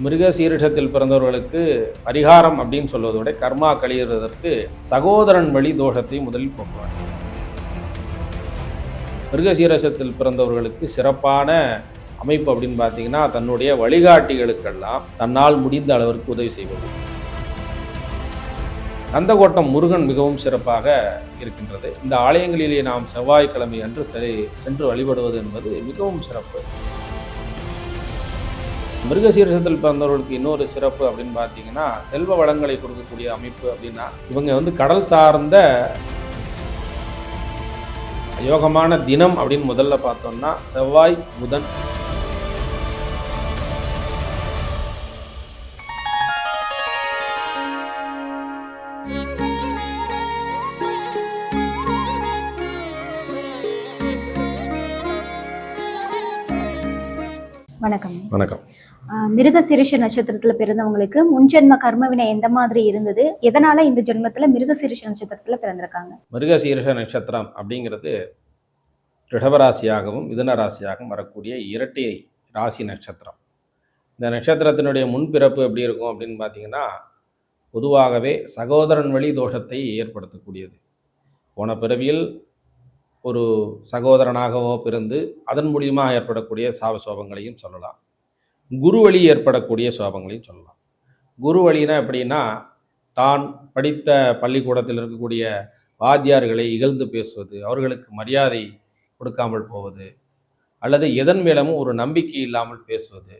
மிருக சீரிஷத்தில் பிறந்தவர்களுக்கு பரிகாரம் அப்படின்னு சொல்வதை விட கர்மா கழியிறதற்கு சகோதரன் வழி தோஷத்தை முதலில் போக்குவார். மிருக சீரசத்தில் பிறந்தவர்களுக்கு சிறப்பான அமைப்பு அப்படின்னு பார்த்தீங்கன்னா தன்னுடைய வழிகாட்டிகளுக்கெல்லாம் தன்னால் முடிந்த அளவிற்கு உதவி செய்வது. கந்தகோட்டம் முருகன் மிகவும் சிறப்பாக இருக்கின்றது. இந்த ஆலயங்களிலே நாம் செவ்வாய்க்கிழமை அன்று செ- சென்று வழிபடுவது என்பது மிகவும் சிறப்பு. மிருகசீரசத்தில் பிறந்தவர்களுக்கு இன்னொரு சிறப்பு அப்படின்னு பார்த்தீங்கன்னா செல்வ வளங்களை கொடுக்கக்கூடிய அமைப்பு அப்படின்னா இவங்க வந்து கடல் சார்ந்த யோகமான தினம் அப்படின்னு முதல்ல பார்த்தோம்னா செவ்வாய் புதன் வணக்கம். வணக்கம். மிருக சிரிஷ நட்சத்திரத்துல பிறந்தவங்களுக்கு முன்ஜென்ம கர்மவினை எந்த மாதிரி இருந்தது? எதனால இந்த ஜென்மத்துல மிருக சிரிஷ நட்சத்திரத்துல பிறந்திருக்காங்க? மிருகசீரிஷ நட்சத்திரம் அப்படிங்கிறது ரிஷபராசியாகவும் மிதுன ராசியாகவும் வரக்கூடிய இரட்டை ராசி நட்சத்திரம். இந்த நட்சத்திரத்தினுடைய முன்பிறப்பு எப்படி இருக்கும் அப்படின்னு பார்த்தீங்கன்னா பொதுவாகவே சகோதரன் வழி தோஷத்தை ஏற்படுத்தக்கூடியது. போன பிறவியில் ஒரு சகோதரனாகவோ பிறந்து அதன் மூலியமாக ஏற்படக்கூடிய சாப சோபங்களையும் சொல்லலாம். குரு வழி ஏற்படக்கூடிய சோபங்களையும் சொல்லலாம். குரு வழினா எப்படின்னா தான் படித்த பள்ளிக்கூடத்தில் இருக்கக்கூடிய வாத்தியார்களை இகழ்ந்து பேசுவது அவர்களுக்கு மரியாதை கொடுக்காமல் போவது அல்லது எதன் மேலமும் ஒரு நம்பிக்கை இல்லாமல் பேசுவது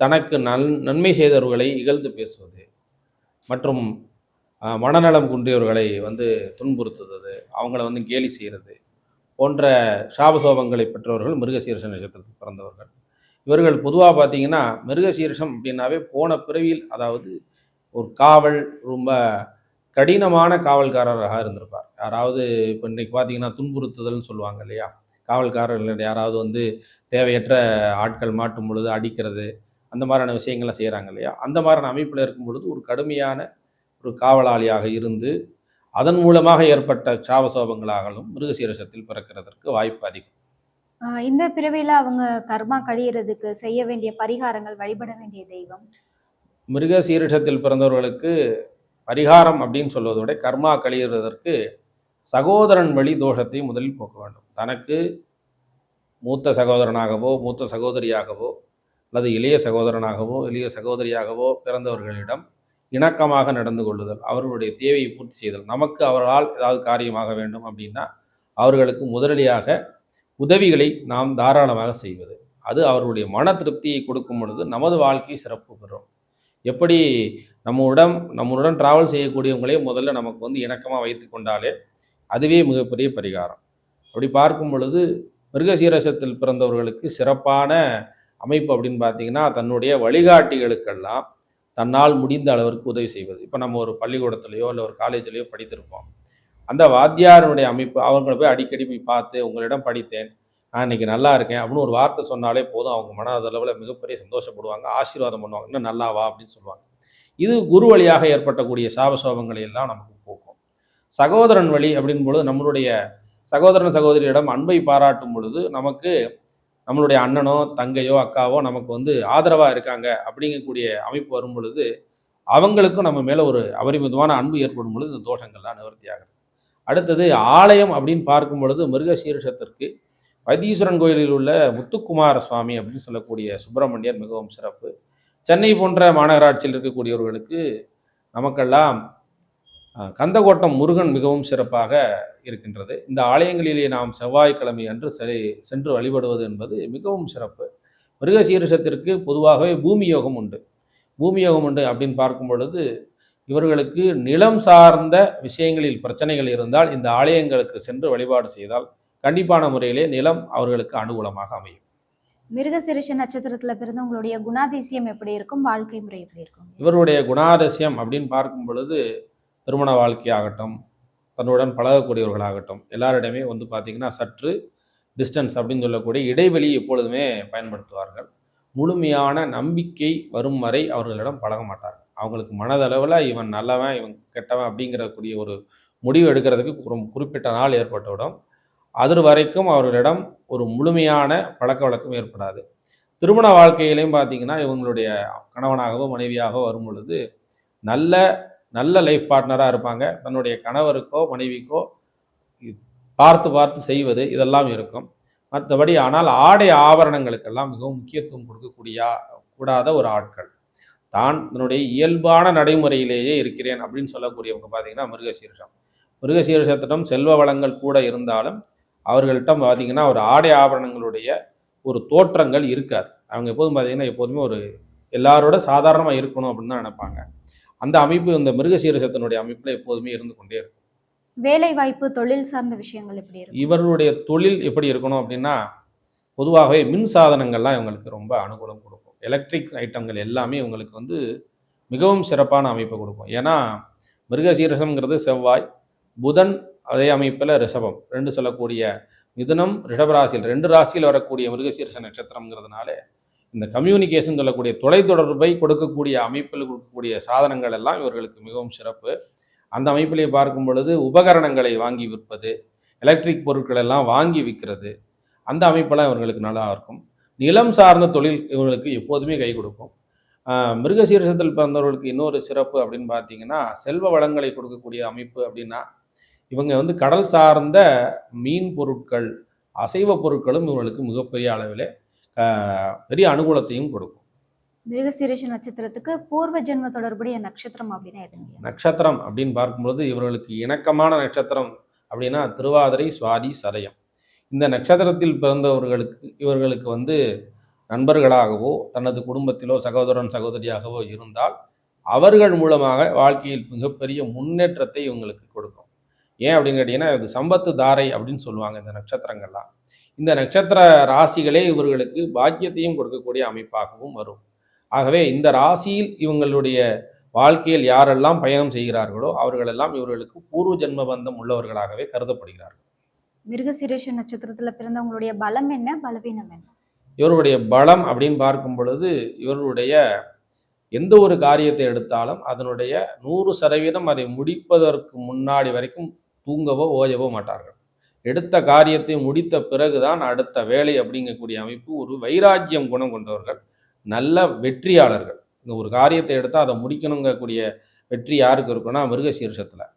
தனக்கு நன் நன்மை செய்தவர்களை இகழ்ந்து பேசுவது மற்றும் மனநலம் குன்றியவர்களை வந்து துன்புறுத்துவது அவங்கள வந்து கேலி செய்கிறது போன்ற சாபசோபங்களை பெற்றவர்கள் மிருகசீரச நட்சத்திரத்தில் பிறந்தவர்கள். இவர்கள் பொதுவாக பார்த்தீங்கன்னா மிருகசீரிஷம் அப்படின்னாவே போன பிறவியில் அதாவது ஒரு காவல் ரொம்ப கடினமான காவல்காரராக இருந்திருப்பார். யாராவது இப்போ இன்றைக்கி பார்த்தீங்கன்னா துன்புறுத்துதல்னு சொல்லுவாங்க இல்லையா? காவல்காரர்கள் யாராவது வந்து தேவையற்ற ஆட்கள் மாட்டும் பொழுது அடிக்கிறது அந்த மாதிரியான விஷயங்கள்லாம் செய்கிறாங்க இல்லையா? அந்த மாதிரியான அமைப்பில் இருக்கும் பொழுது ஒரு கடுமையான ஒரு காவலாளியாக இருந்து அதன் மூலமாக ஏற்பட்ட சாபசோபங்களாகவும் மிருகசீரசத்தில் பிறக்கிறதற்கு வாய்ப்பு அதிகம். இந்த பிறவியில அவங்க கர்மா கழியறதுக்கு செய்ய வேண்டிய பரிகாரங்கள் வழிபட வேண்டிய தெய்வம்? மிருக சீரிஷத்தில் பிறந்தவர்களுக்கு பரிகாரம் அப்படின்னு சொல்வதை விட கர்மா கழியிறதற்கு சகோதரன் வழி தோஷத்தை முதலில் போக்க வேண்டும். தனக்கு மூத்த சகோதரனாகவோ மூத்த சகோதரியாகவோ அல்லது இளைய சகோதரனாகவோ இளைய சகோதரியாகவோ பிறந்தவர்களிடம் இணக்கமாக நடந்து கொள்ளுதல் அவர்களுடைய தேவையை பூர்த்தி செய்தல் நமக்கு அவர்களால் ஏதாவது காரியமாக வேண்டும் அப்படின்னா அவர்களுக்கு முதலடியாக உதவிகளை நாம் தாராளமாக செய்வது. அது அவர்களுடைய மன திருப்தியை கொடுக்கும் பொழுது நமது வாழ்க்கை சிறப்பு பெறும். எப்படி நம்முடன் நம்முடன் டிராவல் செய்யக்கூடியவங்களே முதல்ல நமக்கு வந்து இணக்கமாக வைத்து கொண்டாலே அதுவே மிகப்பெரிய பரிகாரம். அப்படி பார்க்கும் பொழுது மிருகசீரசத்தில் பிறந்தவர்களுக்கு சிறப்பான அமைப்பு அப்படின்னு பார்த்தீங்கன்னா தன்னுடைய வழிகாட்டிகளுக்கெல்லாம் தன்னால் முடிந்த அளவிற்கு உதவி செய்வது. இப்போ நம்ம ஒரு பள்ளிக்கூடத்துலையோ இல்லை ஒரு காலேஜ்லேயோ படித்திருப்போம். அந்த வாத்தியாருடைய அமைப்பு அவங்களை போய் அடிக்கடி போய் பார்த்து உங்களிடம் படித்தேன். நான் இன்னைக்கு நல்லா இருக்கேன். அப்படின்னு ஒரு வார்த்தை சொன்னாலே போதும். அவங்க மனதளவில் மிகப்பெரிய சந்தோஷப்படுவாங்க. ஆசீர்வாதம் பண்ணுவாங்க. இன்னும் நல்லா வா. அப்படின்னு சொல்லுவாங்க. இது குரு வழியாக ஏற்பட்டக்கூடிய சாபசோபங்களை எல்லாம் நமக்கு போக்கும். சகோதரன் வழி அப்படின் பொழுது நம்மளுடைய சகோதரன் சகோதரியிடம் அன்பை பாராட்டும் பொழுது நமக்கு நம்மளுடைய அண்ணனோ தங்கையோ அக்காவோ நமக்கு வந்து ஆதரவாக இருக்காங்க அப்படிங்கக்கூடிய அமைப்பு வரும் பொழுது அவங்களுக்கும் நம்ம மேலே ஒரு அபரிமிதமான அன்பு ஏற்படும் பொழுது இந்த தோஷங்கள்லாம் நிவர்த்தி அடுத்தது ஆலயம் அப்படின்னு பார்க்கும் பொழுது மிருகசீரிஷத்திற்கு வைத்தீஸ்வரன் கோயிலில் உள்ள முத்துக்குமார சுவாமி அப்படின்னு சொல்லக்கூடிய சுப்பிரமணியர் மிகவும் சிறப்பு. சென்னை போன்ற மாநகராட்சியில் இருக்கக்கூடியவர்களுக்கு நமக்கெல்லாம் கந்தகோட்டம் முருகன் மிகவும் சிறப்பாக இருக்கின்றது. இந்த ஆலயங்களிலே நாம் செவ்வாய்க்கிழமை அன்று செ சென்று வழிபடுவது என்பது மிகவும் சிறப்பு. மிருகசீரிஷத்திற்கு பொதுவாகவே பூமி யோகம் உண்டு. பூமி யோகம் உண்டு அப்படின்னு பார்க்கும் பொழுது இவர்களுக்கு நிலம் சார்ந்த விஷயங்களில் பிரச்சனைகள் இருந்தால் இந்த ஆலயங்களுக்கு சென்று வழிபாடு செய்தால் கண்டிப்பான முறையிலே நிலம் அவர்களுக்கு அனுகூலமாக அமையும். மிருக சிரிஷ நட்சத்திரத்துல பிறந்தவங்களுடைய குணாதிசயம் எப்படி இருக்கும்? வாழ்க்கை முறை எப்படி இருக்கும்? இவருடைய குணாதிசயம் அப்படின்னு பார்க்கும் பொழுது திருமண வாழ்க்கையாகட்டும் தன்னுடன் பழகக்கூடியவர்களாகட்டும் எல்லாரிடமே வந்து பார்த்திங்கன்னா சற்று டிஸ்டன்ஸ் அப்படின்னு சொல்லக்கூடிய இடைவெளி எப்பொழுதுமே பயன்படுத்துவார்கள். முழுமையான நம்பிக்கை வரும் வரை அவர்களிடம் பழக மாட்டார்கள். அவங்களுக்கு மனதளவில் இவன் நல்லவன் இவன் கெட்டவன் அப்படிங்கிறக்கூடிய ஒரு முடிவு எடுக்கிறதுக்கு ஒரு குறிப்பிட்ட நாள் ஏற்பட்டுவிடும் அது வரைக்கும் அவர்களிடம் ஒரு முழுமையான பழக்க வழக்கம் ஏற்படாது. திருமண வாழ்க்கையிலையும் பார்த்தீங்கன்னா இவங்களுடைய கணவனாகவோ மனைவியாகவோ வரும் பொழுது நல்ல நல்ல லைஃப் பார்ட்னராக இருப்பாங்க. தன்னுடைய கணவருக்கோ மனைவிக்கோ பார்த்து பார்த்து செய்வது இதெல்லாம் இருக்கும். மற்றபடி ஆனால் ஆடை ஆபரணங்களுக்கெல்லாம் மிகவும் முக்கியத்துவம் கொடுக்கக்கூடிய கூடாத ஒரு ஆட்கள். தான் தன்னுடைய இயல்பான நடைமுறையிலேயே இருக்கிறேன் அப்படின்னு சொல்லக்கூடியவங்க பார்த்தீங்கன்னா மிருகசீரஷம். மிருகசீரிஷத்திடம் செல்வ வளங்கள் கூட இருந்தாலும் அவர்கள்ட்ட பார்த்தீங்கன்னா ஒரு ஆடை ஆபரணங்களுடைய ஒரு தோற்றங்கள் இருக்காது. அவங்க எப்போதும் பார்த்தீங்கன்னா எப்போதுமே ஒரு எல்லாரோட சாதாரணமாக இருக்கணும் அப்படின்னு தான் நினைப்பாங்க. அந்த அமைப்பு இந்த மிருகசீரிஷத்தினுடைய அமைப்பில் எப்போதுமே இருந்து கொண்டே இருக்கும். வேலை வாய்ப்பு தொழில் சார்ந்த விஷயங்கள் எப்படி இருக்கும்? இவர்களுடைய தொழில் எப்படி இருக்கணும் அப்படின்னா பொதுவாகவே மின் சாதனங்கள்லாம் இவங்களுக்கு ரொம்ப அனுகூலம் கொடுக்கும். எலக்ட்ரிக் ஐட்டங்கள் எல்லாமே இவங்களுக்கு வந்து மிகவும் சிறப்பான அமைப்பை கொடுக்கும். ஏன்னா மிருகசீரசம்ங்கிறது செவ்வாய் புதன் அதே அமைப்பில் ரிஷபம். ரெண்டு சொல்லக்கூடிய மிதுனம் ரிஷபராசியில் ரெண்டு ராசியில் வரக்கூடிய மிருகசீரச நட்சத்திரம்ங்கிறதுனால இந்த கம்யூனிகேஷன் சொல்லக்கூடிய தொலைத்தொடர்பை கொடுக்கக்கூடிய அமைப்பில் கொடுக்கக்கூடிய சாதனங்கள் எல்லாம் இவர்களுக்கு மிகவும் சிறப்பு. அந்த அமைப்பிலே பார்க்கும் பொழுது உபகரணங்களை வாங்கி விற்பது எலக்ட்ரிக் பொருட்கள் எல்லாம் வாங்கி விற்கிறது அந்த அமைப்பெல்லாம் இவர்களுக்கு நல்லா இருக்கும். நிலம் சார்ந்த தொழில் இவங்களுக்கு எப்போதுமே கை கொடுக்கும். மிருகசீரசத்தில் பிறந்தவர்களுக்கு இன்னொரு சிறப்பு அப்படின்னு பார்த்தீங்கன்னா செல்வ வளங்களை கொடுக்கக்கூடிய அமைப்பு அப்படின்னா இவங்க வந்து கடல் சார்ந்த மீன் பொருட்கள் அசைவ பொருட்களும் இவங்களுக்கு மிகப்பெரிய அளவில் பெரிய அனுகூலத்தையும் கொடுக்கும். மிருகசீரிஷ நட்சத்திரத்துக்கு பூர்வ ஜென்ம தொடர்புடைய நட்சத்திரம் அப்படின்னா எதுங்க நட்சத்திரம் அப்படின்னு பார்க்கும்பொழுது இவர்களுக்கு இணக்கமான நட்சத்திரம் அப்படின்னா திருவாதிரை சுவாதி சதயம். இந்த நட்சத்திரத்தில் பிறந்தவர்களுக்கு இவர்களுக்கு வந்து நண்பர்களாகவோ தனது குடும்பத்திலோ சகோதரன் சகோதரியாகவோ இருந்தால் அவர்கள் மூலமாக வாழ்க்கையில் மிகப்பெரிய முன்னேற்றத்தை இவங்களுக்கு கொடுக்கும். ஏன் அப்படின்னு கேட்டிங்கன்னா இது சம்பத்து தாரை அப்படின்னு சொல்லுவாங்க இந்த நட்சத்திரங்கள்லாம். இந்த நட்சத்திர ராசிகளே இவர்களுக்கு பாக்கியத்தையும் கொடுக்கக்கூடிய அமைப்பாகவும் வரும். ஆகவே இந்த ராசியில் இவங்களுடைய வாழ்க்கையில் யாரெல்லாம் பயணம் செய்கிறார்களோ அவர்களெல்லாம் இவர்களுக்கு பூர்வ ஜென்ம பந்தம் உள்ளவர்களாகவே கருதப்படுகிறார்கள். மிருகசீரிஷ நட்சத்திரத்துல பிறந்தவங்களுடைய பலம் என்ன? பலவீனம் என்ன? இவருடைய பலம் அப்படின்னு பார்க்கும் பொழுது இவர்களுடைய எந்த ஒரு காரியத்தை எடுத்தாலும் அதனுடைய நூறு சதவீதம் அதை முடிப்பதற்கு முன்னாடி வரைக்கும் தூங்கவோ ஓயவோ மாட்டார்கள். எடுத்த காரியத்தை முடித்த பிறகுதான் அடுத்த வேலை அப்படிங்கக்கூடிய அமைப்பு ஒரு வைராக்கியம் குணம் கொண்டவர்கள் நல்ல வெற்றியாளர்கள். இந்த ஒரு காரியத்தை எடுத்தால் அதை முடிக்கணுங்கக்கூடிய வெற்றி யாருக்கு இருக்குன்னா மிருகசீர்ஷத்தில்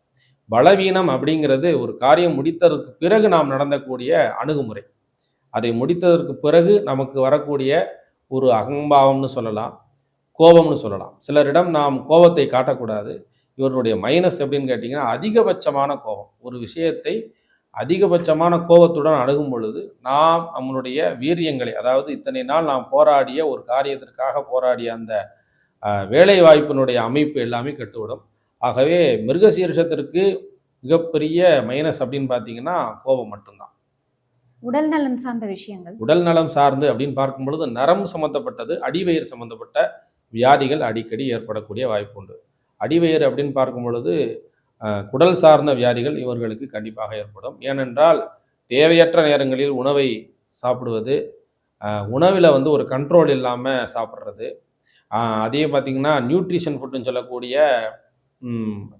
பலவீனம் அப்படிங்கிறது ஒரு காரியம் முடித்ததற்கு பிறகு நாம் நடந்தக்கூடிய அணுகுமுறை. அதை முடித்ததற்கு பிறகு நமக்கு வரக்கூடிய ஒரு அகம்பாவம்னு சொல்லலாம் கோபம்னு சொல்லலாம். சிலரிடம் நாம் கோபத்தை காட்டக்கூடாது. இவருடைய மைனஸ் எப்படின்னு கேட்டிங்கன்னா அதிகபட்சமான கோபம். ஒரு விஷயத்தை அதிகபட்சமான கோபத்துடன் அணுகும் பொழுது நாம் நம்மளுடைய வீரியங்களை அதாவது இத்தனை நாள் நாம் போராடிய ஒரு காரியத்திற்காக போராடிய அந்த வேலை வாய்ப்பினுடைய அமைப்பு எல்லாமே கெட்டுவிடும். ஆகவே மிருகசீரிஷத்திற்கு மிகப்பெரிய மைனஸ் அப்படின்னு பார்த்தீங்கன்னா கோபம் மட்டும்தான். உடல் நலன் சார்ந்த விஷயங்கள். உடல் நலம் சார்ந்து அப்படின்னு பார்க்கும் பொழுது நரம்பு சம்பந்தப்பட்டது அடிவயிறு சம்பந்தப்பட்ட வியாதிகள் அடிக்கடி ஏற்படக்கூடிய வாய்ப்பு உண்டு. அடிவயிறு அப்படின்னு பார்க்கும் பொழுது குடல் சார்ந்த வியாதிகள் இவர்களுக்கு கண்டிப்பாக ஏற்படும். ஏனென்றால் தேவையற்ற நேரங்களில் உணவை சாப்பிடுவது உணவில் வந்து ஒரு கண்ட்ரோல் இல்லாமல் சாப்பிட்றது. அதே பார்த்திங்கன்னா நியூட்ரிஷன் ஃபுட்டுன்னு சொல்லக்கூடிய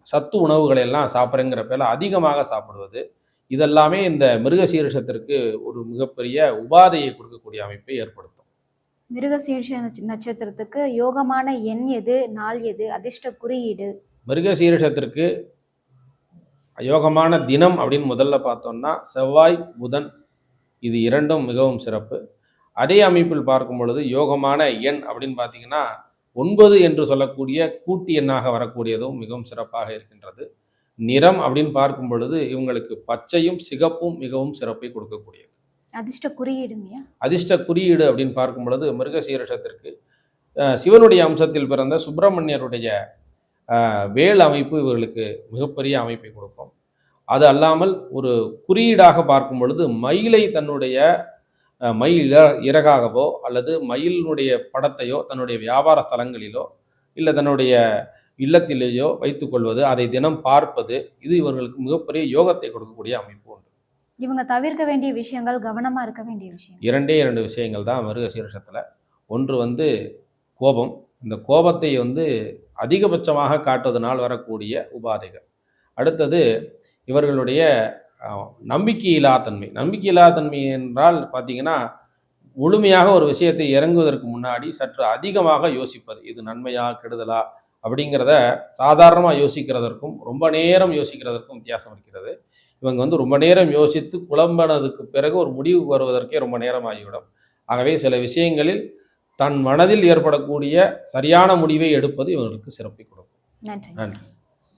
சத்து உணவுகளை எல்லாம் சாப்பிட்றேங்கிற பேரில் அதிகமாக சாப்பிடுவது. இதெல்லாமே இந்த மிருகசீரிஷத்திற்கு ஒரு மிகப்பெரிய உபாதையை கொடுக்கக்கூடிய அமைப்பை ஏற்படுத்தும். மிருகசீரிஷ நட்ச- நட்சத்திரத்துக்கு யோகமான எண் எது நாள் எது அதிர்ஷ்ட குறியீடு? மிருகசீரிஷத்திற்கு யோகமான தினம் அப்படின்னு முதல்ல பார்த்தோம்னா செவ்வாய் புதன் இது இரண்டும் மிகவும் சிறப்பு. அதே அமைப்பில் பார்க்கும் பொழுது யோகமான எண் அப்படின்னு பார்த்தீங்கன்னா ஒன்பது என்று சொல்லக்கூடிய கூட்டு எண்ணாக வரக்கூடியதும் மிகவும் சிறப்பாக இருக்கின்றது. நிறம் அப்படின்னு பார்க்கும் பொழுது இவங்களுக்கு பச்சையும் சிகப்பும் மிகவும் சிறப்பை கொடுக்கக்கூடியது. அதிர்ஷ்ட குறியீடுங்கய்யா அதிர்ஷ்ட குறியீடு அப்படின்னு பார்க்கும் பொழுது மிருகசீரிஷத்திற்கு சிவனுடைய அம்சத்தில் பிறந்த சுப்பிரமணியருடைய வேல் அமைப்பு இவர்களுக்கு மிகப்பெரிய அமைப்பை கொடுக்கும். அது அல்லாமல் ஒரு குறியீடாக பார்க்கும் பொழுது மயிலை தன்னுடைய மயில் இற- இறகாகவோ அல்லது மயிலினுடைய படத்தையோ தன்னுடைய வியாபார ஸ்தலங்களிலோ இல்லை தன்னுடைய இல்லத்திலேயோ வைத்துக்கொள்வது அதை தினம் பார்ப்பது இது இவர்களுக்கு மிகப்பெரிய யோகத்தை கொடுக்கக்கூடிய அமைப்பு உண்டு. இவங்க தவிர்க்க வேண்டிய விஷயங்கள் கவனமா இருக்க வேண்டிய விஷயம் இரண்டே இரண்டு விஷயங்கள் தான் மிருகசீரிஷத்தில். ஒன்று வந்து கோபம். இந்த கோபத்தை வந்து அதிகபட்சமாக காட்டுவதனால் வரக்கூடிய உபாதைகள். அடுத்தது இவர்களுடைய நம்பிக்கையில்லா தன்மை. நம்பிக்கையில்லா தன்மை என்றால் பார்த்தீங்கன்னா முழுமையாக ஒரு விஷயத்தை இறங்குவதற்கு முன்னாடி சற்று அதிகமாக யோசிப்பது. இது நன்மையா கெடுதலா அப்படிங்கிறத சாதாரணமாக யோசிக்கிறதற்கும் ரொம்ப நேரம் யோசிக்கிறதற்கும் வித்தியாசம் இருக்கிறது. இவங்க வந்து ரொம்ப நேரம் யோசித்து குழம்பினதுக்கு பிறகு ஒரு முடிவு வருவதற்கே ரொம்ப நேரம் ஆகிவிடும் ஆகவே சில விஷயங்களில் தன் மனதில் ஏற்படக்கூடிய சரியான முடிவை எடுப்பது இவர்களுக்கு சிறப்பை கொடுக்கும். நன்றி. நன்றி.